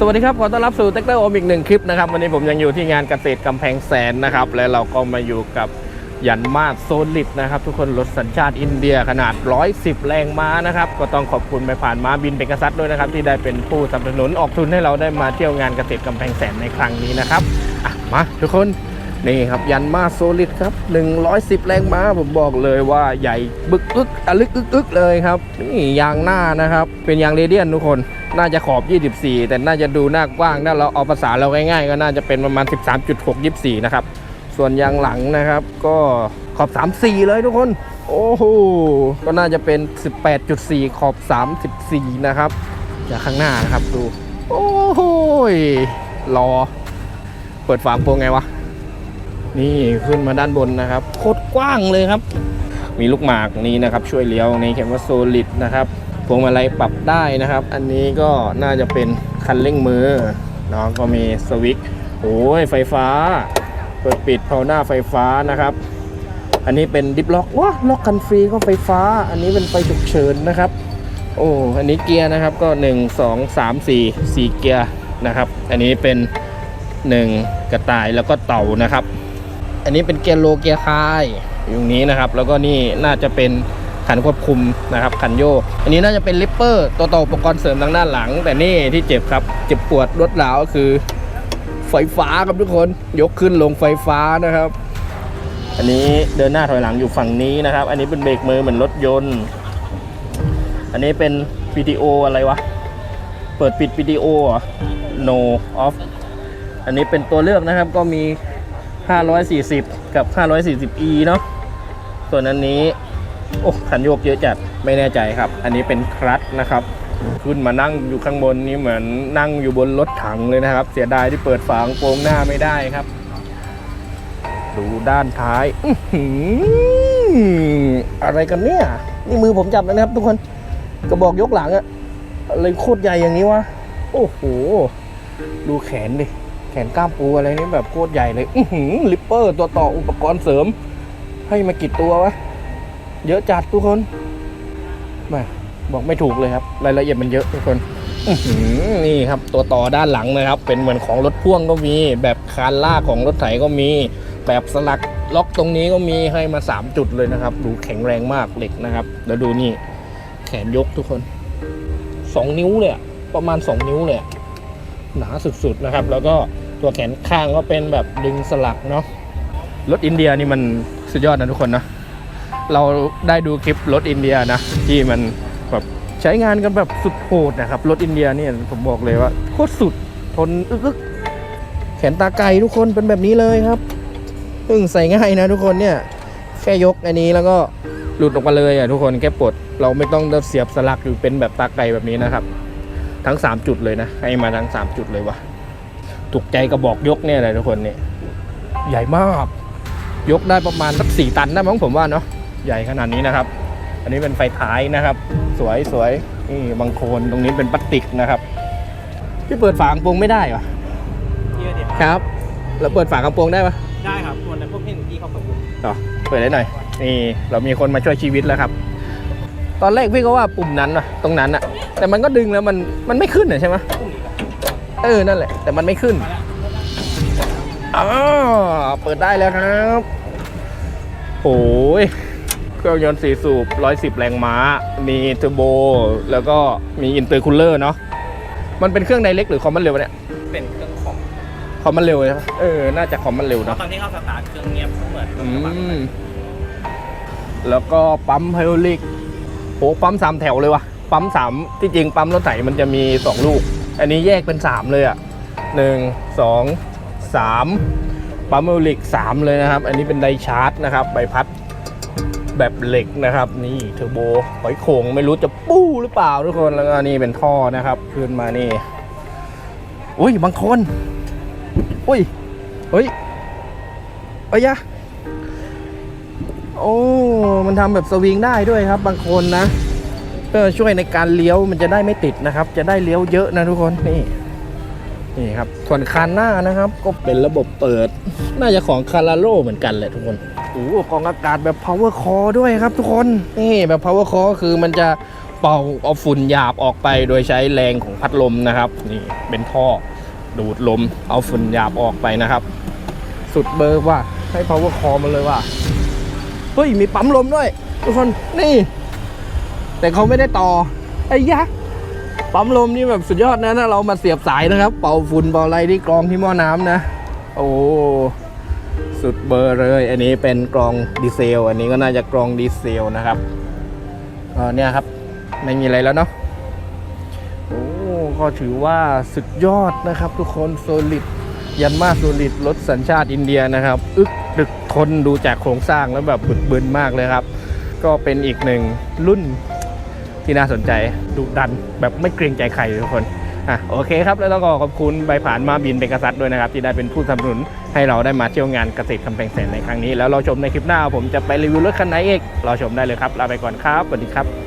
สวัสดีครับ ขอต้อนรับสู่เต็กเตอร์โอมอีกหนึ่งคลิปนะครับ วันนี้ผมยังอยู่ที่งานเกษตรกำแพงแสนนะครับ และเราก็มาอยู่กับยันมาโซลิดนะครับ ทุกคนรถสัญชาติอินเดียขนาด 110 แรงม้านะครับ ก็ต้องขอบคุณไปผ่านม้าบินเป็นกษัตริย์ด้วยนะครับ ที่ได้เป็นผู้สนับสนุนออกทุนให้เราได้มาเที่ยวงานเกษตรกำแพงแสนในครั้งนี้นะครับมาทุกคน นี่ครับยันมาโซลิดครับ 110 แรงม้าผมบอกเลยว่าใหญ่บึกอึกอะลึกอึกอึกเลยครับนี่ยางหน้านะครับ เป็นยางเรเดียนทุกคนน่าจะขอบ 24 แต่น่าจะดูหน้ากว้างถ้าเราเอาภาษาเราง่ายๆ ก็น่าจะเป็นประมาณ 13.6 24 นะครับ ส่วนยางหลังนะครับ ก็ขอบ 34 เลยทุกคน โอ้โหก็น่าจะเป็น 18.4 ขอบ 34 นะครับจากข้างหน้านะครับดู โอ้โหรอ เปิดฝาโปรงไงวะ นี่ขึ้นมาด้านบนนะครับโคตรกว้างเลยครับ มีลูกหมากนี้นะครับ ช่วยเลี้ยวนี่เขียนว่าโซลิดนะครับพวงมาลัยปรับได้นะครับ อันนี้ก็น่าจะเป็นคันเร่งมือเนาะก็มีสวิตช์โอ้ยไฟฟ้า เปิดปิดเพาหน้าไฟฟ้านะครับ อันนี้เป็นดิฟล็อกว้าล็อกกันฟรีก็ไฟฟ้า อันนี้เป็นไฟฉุกเฉินนะครับ โอ้อันนี้เกียร์นะครับก็ 1 2 3 4 4 เกียร์นะครับ อันนี้เป็น 1 กระต่ายแล้วก็เต่านะครับ อันนี้เป็นเกียร์โลเกียร์คายอยู่นี้นะครับ แล้วก็นี่น่าจะเป็นขันควบคุมนะครับขันโยก อันนี้น่าจะเป็นลิปเปอร์ตัวต่ออุปกรณ์เสริมทางด้านหลัง แต่นี่ที่เจ็บครับ เจ็บปวดรวดร้าวก็คือ ไฟฟ้าครับทุกคนยกขึ้นลงไฟฟ้านะครับ อันนี้เดินหน้าถอยหลังอยู่ฝั่งนี้นะครับ อันนี้เป็นเบรกมือเหมือนรถยนต์ อันนี้เป็นวิดีโออะไรวะเปิดปิดวิดีโอเหรอ no off อันนี้เป็นตัวเลือกนะครับก็มี 540 กับ 540e เนาะส่วนอันนี้ โอ้ขันโยกเยอะจัดไม่แน่ใจครับ อันนี้เป็นครัชนะครับ ขึ้นมานั่งอยู่ข้างบนนี้เหมือนนั่งอยู่บนรถถังเลยนะครับ เสียดายที่เปิดฝาโปรงหน้าไม่ได้ครับ ดูด้านท้ายอะไรกันเนี่ย นี่มือผมจับแล้วนะครับ ทุกคนกระบอกยกหลังอะอะไรโคตรใหญ่อย่างนี้วะโอ้โห ดูแขนดิ ขนกล้ามปูอะไรนี่แบบโคตรใหญ่เลยอือหือลิปเปอร์ตัวต่ออุปกรณ์เสริม ให้มากี่ตัววะ เยอะจัดทุกคนมาบอกไม่ถูกเลยครับ รายละเอียดมันเยอะทุกคนนี่ครับตัวต่อด้านหลังนะครับ เป็นเหมือนของรถพ่วงก็มี แบบคานลากของรถไถก็มี แบบสลักล็อกตรงนี้ก็มีให้มา 3 จุดเลยนะครับ ดูแข็งแรงมากเหล็กนะครับ แล้วดูนี่ แขนยกทุกคน 2 นิ้วเลยประมาณ 2 นิ้วเลยหนาสุดๆนะครับ แล้วก็ ตัวแขนข้างก็เป็นแบบดึงสลักเนาะรถอินเดียนี่มันสุดยอดนะทุกคนนะเราได้ดูคลิปรถอินเดียนะที่มันแบบใช้งานกันแบบสุดโหดนะครับรถอินเดียเนี่ยผมบอกเลยว่าโคตรสุดทนอึกๆแขนตาไก่ทุกคนเป็นแบบนี้เลยครับซึ่งใส่ง่ายนะทุกคนเนี่ยแค่ยกอันนี้แล้วก็หลุดออกมาเลยอะทุกคนแค่ปลดเราไม่ต้องเสียบสลักอยู่เป็นแบบตาไก่แบบนี้นะครับ ทั้ง 3 จุดเลยนะ ให้มาทั้ง 3 จุดเลยว่ะ ถูกใจกระบอกยกเนี่ยเลยทุกคนเนี่ยใหญ่มาก ยกได้ประมาณสักสี่ตันได้มั้งผมว่าเนาะใหญ่ขนาดนี้นะครับ อันนี้เป็นไฟท้ายนะครับ สวยสวยนี่บางโคนตรงนี้เป็นพลาสติกนะครับพี่เปิดฝากระโปรงไม่ได้เหรอเยอะเด็ดครับแล้วเปิดฝากระโปรงได้ปะได้ครับส่วนในพวกเห็นที่เขาประมูลต่อเปิดได้หน่อยนี่เรามีคนมาช่วยชีวิตแล้วครับ ตอนแรกพี่ก็ว่าปุ่มนั้นอะตรงนั้นอะแต่มันก็ดึงแล้วมันมันไม่ขึ้นอะใช่ไหมพรุ่งนี้ครับ เออ นั่นแหละ แต่มันไม่ขึ้นมาแล้วอ๋อเปิดได้แล้วครับโอ้ยเครื่องยนต์สีสูบ 110 แรงม้า มีเทอร์โบ แล้วก็มีอินเตอร์คูลเลอร์เนาะ มันเป็นเครื่องไดเล็กหรือคอมมันเร็วเนี่ย เป็นเครื่องของคอมมันเร็วใช่ไหมเออ น่าจะคอมมันเร็วเพราะเนาะ ตอนที่เขาสตาร์ทเครื่องเนี้ยเหมือนอืม แล้วก็ปั๊มไฮโอลิกโอ้ปั๊มสามแถวเลยวะปั๊มสามที่จริงปั๊มรถไถมันจะมีสองลูก อันนี้แยกเป็นสามเลยอะหนึ่งสองสามปั๊มไฮโอลิกสามเลยนะครับ อันนี้เป็นไดชาร์จนะครับใบพัดแบบเหล็กนะครับ นี่เทอร์โบหอยโขงไม่รู้จะปู้หรือเปล่าทุกคนแล้วก็นี่เป็นท่อนะครับขึ้นมานี่อุ้ยบางคนอุ้ยเฮ้ยเอ้ยยะโอ้ มันทำแบบสวิงได้ด้วยครับบางคนนะ เพื่อช่วยในการเลี้ยวมันจะได้ไม่ติดนะครับ จะได้เลี้ยวเยอะนะทุกคนนี่นี่ครับส่วนคันหน้านะครับ ก็เป็นระบบเปิด น่าจะของคาราโ o เหมือนกันแหละทุกคนโอ้โหกองอากาศแบบ power core ด้วยครับทุกคนนี่แบบ power core คือมันจะเป่าเอาฝุ่นหยาบออกไปโดยใช้แรงของพัดลมนะครับ นี่เป็นท่อดูดลมเอาฝุ่นหยาบออกไปนะครับ สุดเบอร์ว่าให้ power call มาเลยว่าเฮ้ยมีปั๊มลมด้วย ทุกคนนี่ แต่เขาไม่ได้ต่อ ไอ้ยักษ์ปั๊มลมนี่แบบสุดยอดนะถ้าเรามาเสียบสายนะครับ เป่าฝุ่นเป่าอะไรที่กรองที่หม้อน้ำนะ โอ้สุดเบอร์เลย อันนี้เป็นกรองดีเซล อันนี้ก็น่าจะกรองดีเซลนะครับเออเนี่ยครับ ไม่มีอะไรแล้วเนาะโอ้ก็ถือว่าสุดยอดนะครับ ทุกคนโซลิดยันมาโซลิดรถสัญชาติอินเดียนะครับอึกดึกทนดูจากโครงสร้างแล้วแบบบึกบึนมากเลยครับ ก็เป็นอีกหนึ่งรุ่น ที่น่าสนใจดุดันแบบไม่เกรงใจใครทุกคนอะโอเคครับแล้วต้องขอขอบคุณใบผ่านมาบินเป็นกษัตริย์ด้วยนะครับ ที่ได้เป็นผู้สนับสนุนให้เราได้มาเที่ยวงานเกษตรคำแพงแสนในครั้งนี้ แล้วเราชมในคลิปหน้าผมจะไปรีวิวรถคันไหนเอกรอชมได้เลยครับลาไปก่อนครับสวัสดีครับ